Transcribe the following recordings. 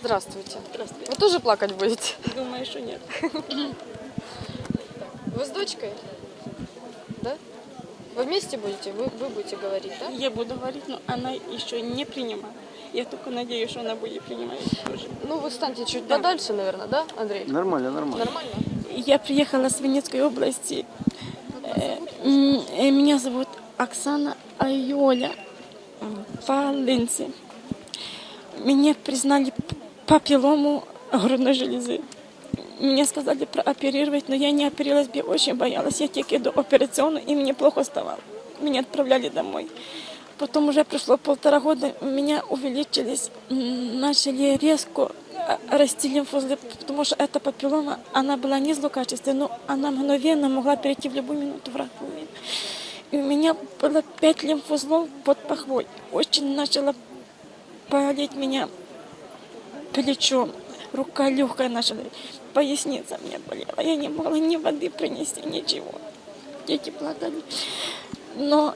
Здравствуйте. Здравствуйте. Вы тоже плакать будете? Думаю, что нет. Вы с дочкой? Да? Вы вместе будете? Вы, вы будете говорить, да? Я буду говорить, но она еще не принимает. Я только надеюсь, что она будет принимать тоже. Ну, вы станьте чуть Да. подальше, наверное, да, Андрей? Нормально, нормально. Нормально? Я приехала с Винницкой области. Э, э, Меня зовут Оксана Айоля Валенси. Меня признали папиллому грудной железы. Мне сказали прооперировать, но я не оперировалась, я очень боялась. Я только до операционной, и мне плохо стало. Меня отправляли домой. Потом уже прошло полтора года, у меня увеличились, начали резко а, расти лимфузлы, потому что эта папиллома, она была не злокачественная, но она мгновенно могла перейти в любую минуту в раковину. И у меня было пять лимфузлов под пахвой. Очень начала болеть меня плечо, рука легкая начала, поясница мне болела. Я не могла ни воды принести, ничего. Дети плакали. Но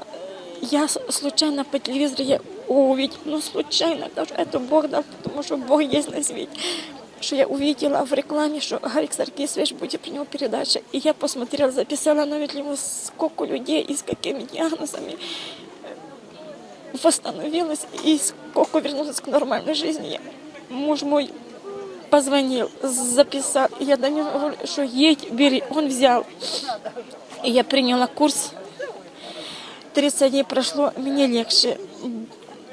я случайно по телевизору я увидела, ну случайно, даже это Бог дал, потому что Бог есть на свете. Что я увидела в рекламе, что Гарик Саркисович будет принимать передачу. И я посмотрела, записала навіть ему сколько людей и с какими диагнозами восстановилась и сколько вернулась к нормальной жизни. Я- Муж мой позвонил, записал. И я до него говорю, что едь, бери. Он взял. И я приняла курс. 30 дней прошло, мне легче.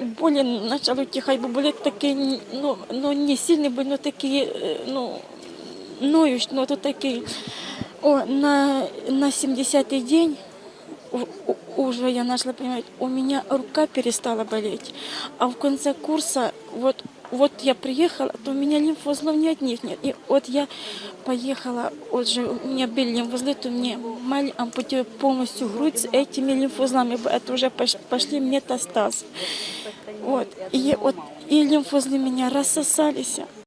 Боли начали утихать, бо були такі, ну, ну не сильні, були, ну такі, е, ну, ноющі, ну то такі. О, на, на 70-й день у- у- уже я начала понимать, у меня рука перестала болеть. А в конце курса, вот, вот я приехала, то у меня лимфоузлов ни одних нет. И вот я поехала, вот же у меня были лимфоузлы, то мне мали ампутировать полностью грудь с этими лимфоузлами, это уже пош- пошли метастаз. Вот, и вот и лимфоузлы меня рассосались.